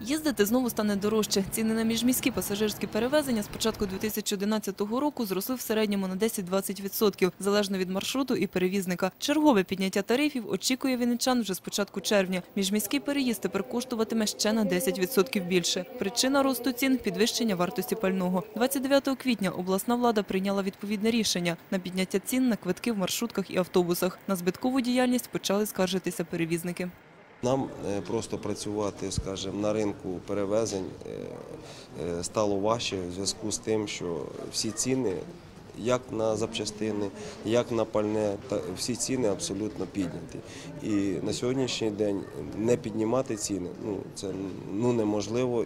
Їздити знову стане дорожче. Ціни на міжміські пасажирські перевезення з початку 2011 року зросли в середньому на 10-20%, залежно від маршруту і перевізника. Чергове підняття тарифів очікує вінничан вже з початку червня. Міжміський переїзд тепер коштуватиме ще на 10% більше. Причина росту цін – підвищення вартості пального. 29 квітня обласна влада прийняла відповідне рішення на підняття цін на квитки в маршрутках і автобусах. На збиткову діяльність почали скаржитися перевізники. Нам е, просто працювати, скажімо, на ринку перевезень е, е, стало важче в зв'язку з тим, що всі ціни, як на запчастини, як на пальне, всі ціни абсолютно підняті. І на сьогоднішній день не піднімати ціни ну це ну неможливо.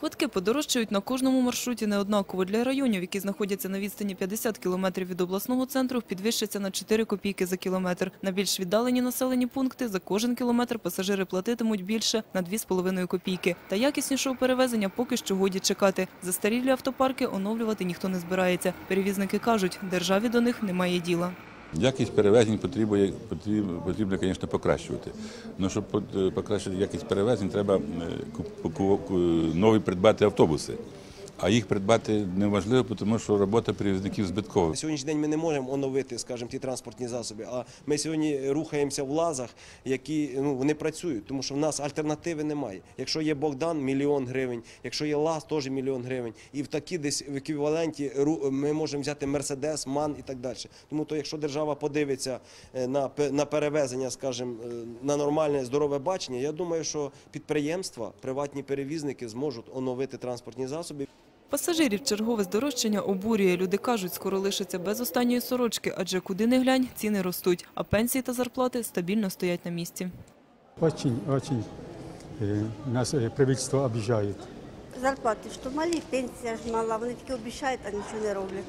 Квитки подорожчають на кожному маршруті неоднаково. Для районів, які знаходяться на відстані 50 кілометрів від обласного центру, підвищаться на 4 копійки за кілометр. На більш віддалені населені пункти за кожен кілометр пасажири платитимуть більше на 2,5 копійки. Та якіснішого перевезення поки що годі чекати. Застарілі автопарки оновлювати ніхто не збирається. Перевізники кажуть, державі до них немає діла. Якість перевезень потрібує, потрібно, потрібно, звісно, покращувати. Ну, щоб по- покращити якість перевезень, треба купу куп- ку- ку- нові придбати автобуси. А їх придбати неможливо, тому що робота перевізників збиткова. Сьогоднішній день ми не можемо оновити, скажімо, ті транспортні засоби. А ми сьогодні рухаємося в лазах, які ну вони працюють, тому що в нас альтернативи немає. Якщо є Богдан, мільйон гривень, якщо є лаз, теж мільйон гривень. І в такі десь в еквіваленті ми можемо взяти Мерседес, Ман і так далі. Тому то, якщо держава подивиться е, на на перевезення, скажімо, е, на нормальне здорове бачення, я думаю, що підприємства, приватні перевізники зможуть оновити транспортні засоби. Пасажирів чергове здорожчання обурює. Люди кажуть, скоро лишаться без останньої сорочки, адже куди не глянь, ціни ростуть, а пенсії та зарплати стабільно стоять на місці. Очень, очень э, нас э, правительство обижает. Зарплати що малі, пенсія ж мала, вони тільки обіцяють, а нічого не роблять.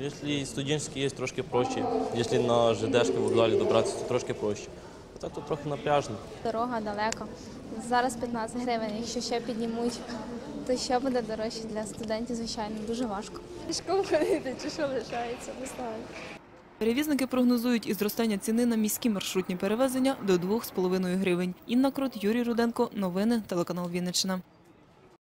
Якщо студентські є, трошки проще. Якщо на ЖДшки в вокзалі добратися, то трошки проще. А так то трохи напряжно. Дорога далеко. Зараз 15 гривень. Якщо ще піднімуть, то ще буде дорожче для студентів, звичайно, дуже важко. Пішком ходити чи що лишається, не знаю. Перевізники прогнозують і зростання ціни на міські маршрутні перевезення до 2,5 гривень. Інна Крот, Юрій Руденко. Новини телеканал Вінниччина.